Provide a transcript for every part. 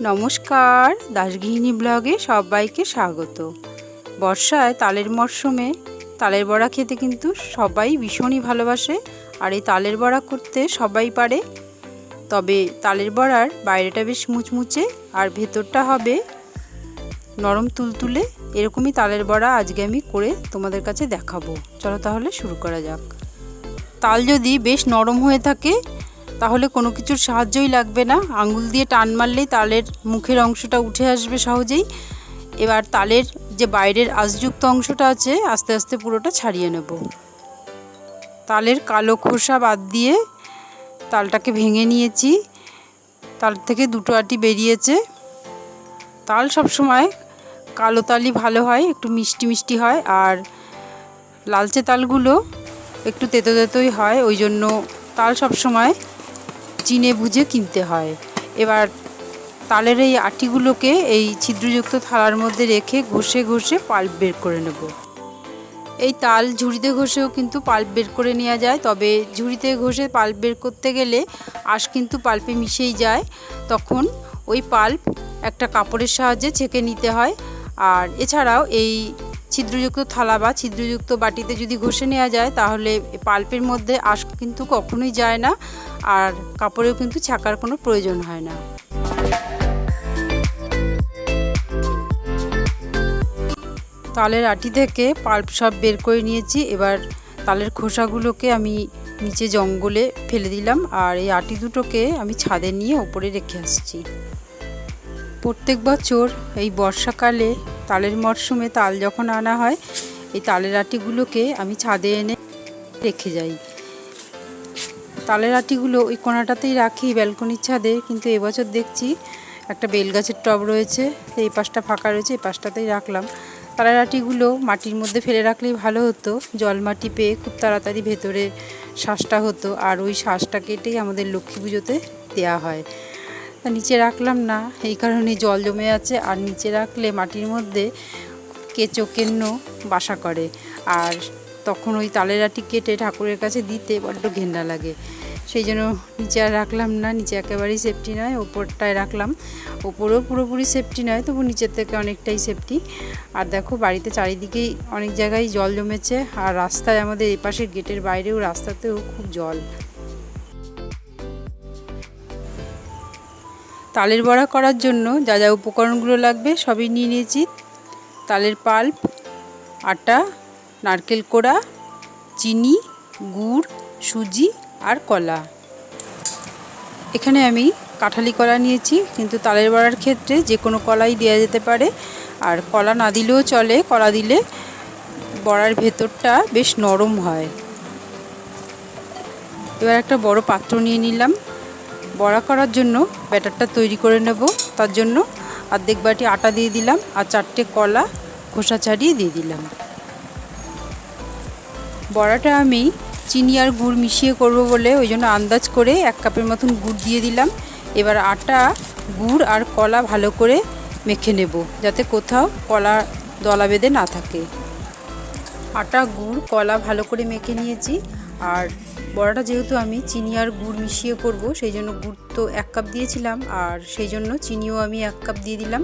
নমস্কার, দাসগৃহিণী ব্লগে সবাইকে স্বাগত। বর্ষায় তালের মরশুমে তালের বড়া খেতে কিন্তু সবাই ভীষণই ভালোবাসে, আর এই তালের বড়া করতে সবাই পারে। তবে তালের বড়ার বাইরেটা বেশ মুচমুচে, আর ভেতরটা হবে নরম তুলতুলে। এরকমই তালের বড়া আজকে আমি করে তোমাদের কাছে দেখাবো। চলো তাহলে শুরু করা যাক। তাল যদি বেশ নরম হয়ে থাকে তাহলে কোনো কিছুর সাহায্যই লাগবে না। আঙুল দিয়ে টান মারলেই তালের মুখের অংশটা উঠে আসবে সহজেই। এবার তালের যে বাইরের আঁশযুক্ত অংশটা আছে, আস্তে আস্তে পুরোটা ছাড়িয়ে নেব। তালের কালো খোসা বাদ দিয়ে তালটাকে ভেঙে নিয়েছি। তাল থেকে দুটো আটি বেরিয়েছে। তাল সবসময় কালো তালই ভালো হয়, একটু মিষ্টি মিষ্টি হয় আর লালচে তালগুলো একটু তেতো তেতোই হয়। ওই জন্য তাল সবসময় চিনে বুঝে কিনতে হয়। এবার তালের এই আটিগুলোকে এই ছিদ্রযুক্ত থালার মধ্যে রেখে ঘষে ঘষে পাল্প বের করে নেব। এই তাল ঝুড়িতে ঘষেও কিন্তু পাল্প বের করে নেওয়া যায়, তবে ঝুড়িতে ঘষে পাল্প বের করতে গেলে আঁশ কিন্তু পাল্পে মিশেই যায়। তখন ওই পাল্প একটা কাপড়ের সাহায্যে ছেঁকে নিতে হয়। আর এছাড়াও এই ছিদ্রযুক্ত থালা বা ছিদ্রযুক্ত বাটিতে যদি ঘষে নেওয়া যায়, তাহলে পাল্পের মধ্যে আঁশ কিন্তু কখনোই যায় না আর কাপড়েও কিন্তু ছাকার কোনো প্রয়োজন হয় না। তালের আটি থেকে পাল্প সব বের করে নিয়েছি। এবার তালের খোসাগুলোকে আমি নিচে জঙ্গলে ফেলে দিলাম আর এই আটি দুটোকে আমি ছাদে নিয়ে ওপরে রেখে আসছি। প্রত্যেক বছর এই বর্ষাকালে তালের মরশুমে তাল যখন আনা হয়, এই তালের আটিগুলোকে আমি ছাদে এনে রেখে যাই। তালের আটিগুলো ওই কোনাটাতেই রাখি, ব্যালকনির ছাদে, কিন্তু এবছর দেখছি একটা বেল গাছের টব রয়েছে, এই পাশটা ফাঁকা রয়েছে, এই পাশটাতেই রাখলাম। তালের আটিগুলো মাটির মধ্যে ফেলে রাখলেই ভালো হতো, জল মাটি পেয়ে খুব তাড়াতাড়ি ভেতরে শ্বাসটা হতো, আর ওই শ্বাসটা কেটেই আমাদের লক্ষ্মী পুজোতে দেওয়া হয়। তা নিচে রাখলাম না, এই কারণে জল জমে আছে। আর নিচে রাখলে মাটির মধ্যে কেঁচো কেন্ন বাসা করে। আর তখন ওই তালের আটি কেটে ঠাকুরের কাছে দিতে বড্ড ঘেন্না লাগে। সেই জন্য নিচে আর রাখলাম না, নিচে একেবারেই সেফটি নয়, ওপরটায় রাখলাম। ওপরেও পুরোপুরি সেফটি নয়, তবু নিচের থেকে অনেকটাই সেফটি আর দেখো, বাড়িতে চারিদিকেই অনেক জায়গায় জল জমেছে, আর রাস্তায় আমাদের এই পাশের গেটের বাইরেও রাস্তাতেও খুব জল। তালের বড়া করার জন্য যা যা উপকরণগুলো লাগবে সবই নিয়ে নিয়েছি। তালের পাল্প, আটা, নারকেল কোড়া, চিনি, গুড়, সুজি আর কলা। এখানে আমি কাঁঠালি কলা নিয়েছি, কিন্তু তালের বড়ার ক্ষেত্রে যে কোনো কলাই দেওয়া যেতে পারে। আর কলা না দিলেও চলে, কলা দিলে বড়ার ভেতরটা বেশ নরম হয়। এবার একটা বড় পাত্র নিয়ে নিলাম। বড়া করার জন্য ব্যাটারটা তৈরি করে নেব। তার জন্য অর্ধেক বাটি আটা দিয়ে দিলাম আর চারটে কলা খোসা ছাড়িয়ে দিয়ে দিলাম। বড়াটা আমি চিনি আর গুড় মিশিয়ে করব বলে ওই জন্য আন্দাজ করে এক কাপের মতন গুড় দিয়ে দিলাম। এবার আটা, গুড় আর কলা ভালো করে মেখে নেব যাতে কোথাও কলা দলা বেঁধে না থাকে। আটা, গুড়, কলা ভালো করে মেখে নিয়েছি আর বড়াটা যেহেতু আমি চিনি আর গুড় মিশিয়ে করব, সেই জন্য গুড় তো এক কাপ দিয়েছিলাম, আর সেই জন্য চিনিও আমি এক কাপ দিয়ে দিলাম।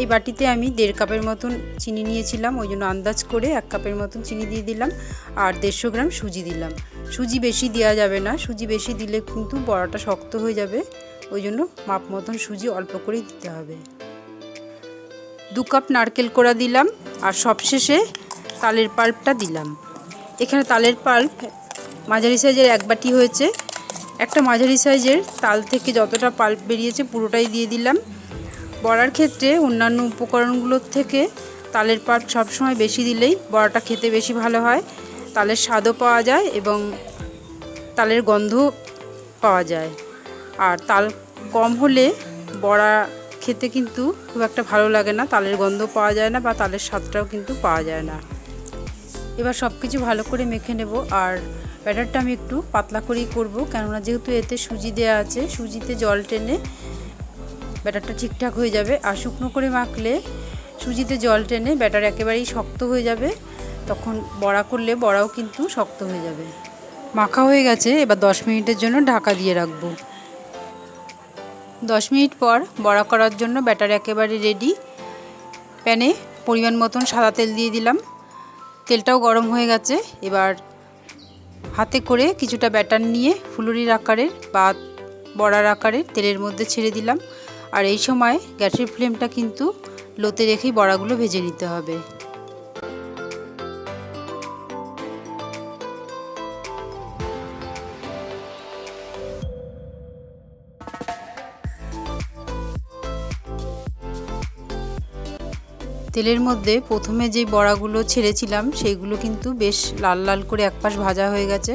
এই বাটিতে আমি দেড় কাপের মতন চিনি নিয়েছিলাম, ওই জন্য আন্দাজ করে এক কাপের মতন চিনি দিয়ে দিলাম, আর দেড়শো গ্রাম সুজি দিলাম। সুজি বেশি দেওয়া যাবে না, সুজি বেশি দিলে কিন্তু বড়াটা শক্ত হয়ে যাবে, ওই জন্য মাপ মতন সুজি অল্প করেই দিতে হবে। দু কাপ নারকেল কোড়া দিলাম, আর সবশেষে তালের পাল্পটা দিলাম। এখানে তালের পাল্প মাঝারি সাইজের এক বাটি হয়েছে। একটা মাঝারি সাইজের তাল থেকে যতটা পাল্প বেরিয়েছে পুরোটাই দিয়ে দিলাম। বড়ার ক্ষেত্রে অন্যান্য উপকরণগুলোর থেকে তালের পাল্প সবসময় বেশি দিলেই বড়াটা খেতে বেশি ভালো হয়। তালের স্বাদও পাওয়া যায় এবং তালের গন্ধ পাওয়া যায়। আর তাল কম হলে বড়া খেতে কিন্তু খুব একটা ভালো লাগে না, তালের গন্ধ পাওয়া যায় না বা তালের স্বাদটাও কিন্তু পাওয়া যায় না। এবার সব কিছু ভালো করে মেখে নেব আর ব্যাটারটা আমি একটু পাতলা করেই করব, কেননা যেহেতু এতে সুজি দেওয়া আছে, সুজিতে জল টেনে ব্যাটারটা ঠিকঠাক হয়ে যাবে। আর শুকনো করে মাখলে সুজিতে জল টেনে ব্যাটার একেবারেই শক্ত হয়ে যাবে, তখন বড়া করলে বড়াও কিন্তু শক্ত হয়ে যাবে। মাখা হয়ে গেছে, এবার দশ মিনিটের জন্য ঢাকা দিয়ে রাখব। দশ মিনিট পর বড়া করার জন্য ব্যাটার একেবারে রেডি প্যানে পরিমাণ মতন সাদা তেল দিয়ে দিলাম। তেলটাও গরম হয়ে গেছে। এবার হাতে করে কিছুটা ব্যাটার নিয়ে ফুলুরির আকারের বা বড়ার আকারের তেলের মধ্যে ছেড়ে দিলাম। আর এই সময় গ্যাসের ফ্লেমটা কিন্তু লোতে রেখেই বড়াগুলো ভেজে নিতে হবে। তেলের মধ্যে প্রথমে যেই বড়াগুলো ছেড়েছিলাম, সেইগুলো কিন্তু বেশ লাল লাল করে এক পাশ ভাজা হয়ে গেছে।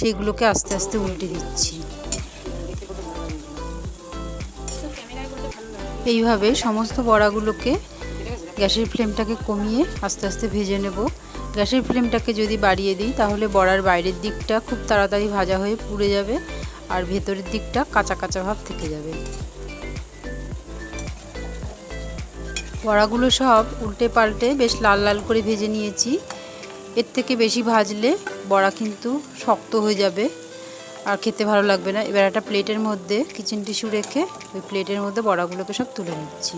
সেইগুলোকে আস্তে আস্তে উল্টে দিচ্ছি। এইভাবে সমস্ত বড়াগুলোকে গ্যাসের ফ্লেমটাকে কমিয়ে আস্তে আস্তে ভেজে নেব। গ্যাসের ফ্লেমটাকে যদি বাড়িয়ে দিই, তাহলে বড়ার বাইরের দিকটা খুব তাড়াতাড়ি ভাজা হয়ে পুড়ে যাবে আর ভেতরের দিকটা কাঁচা কাঁচা ভাব থেকে যাবে। বড়াগুলো সব উল্টে পাল্টে বেশ লাল লাল করে ভেজে নিয়েছি। এর থেকে বেশি ভাজলে বড়া কিন্তু শক্ত হয়ে যাবে আর খেতে ভালো লাগবে না। এবার একটা প্লেটের মধ্যে কিচেন টিস্যু রেখে ওই প্লেটের মধ্যে বড়াগুলোকে সব তুলে নিচ্ছি।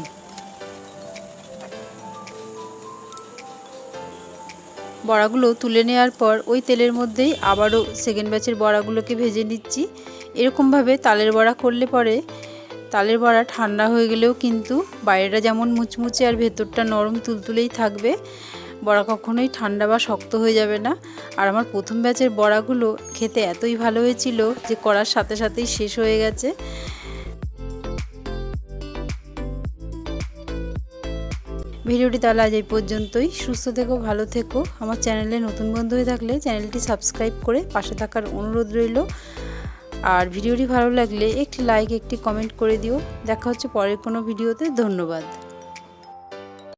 বড়াগুলো তুলে নেওয়ার পর ওই তেলের মধ্যেই আবারও সেকেন্ড ব্যাচের বড়াগুলোকে ভেজে নিচ্ছি। এরকমভাবে তালের বড়া করলে পরে তালের বড়া ঠান্ডা হয়ে গেলেও কিন্তু বাইরেটা যেমন মুচমুচে আর ভেতরটা নরম তুলতুলেই থাকবে, বড়া কখনোই ঠান্ডা বা শক্ত হয়ে যাবে না। আর আমার প্রথম ব্যাচের বড়াগুলো খেতে এতই ভালো হয়েছিল যে করার সাথে সাথেই শেষ হয়ে গেছে। ভিডিওটি তাহলে আজ এই পর্যন্তই। সুস্থ থেকো, ভালো থেকো। আমার চ্যানেলে নতুন বন্ধু হয়ে থাকলে চ্যানেলটি সাবস্ক্রাইব করে পাশে থাকার অনুরোধ রইল। আর ভিডিওটি ভালো লাগলে একটি লাইক একটি কমেন্ট করে দিও। দেখা হচ্ছে পরের কোনো ভিডিওতে। ধন্যবাদ।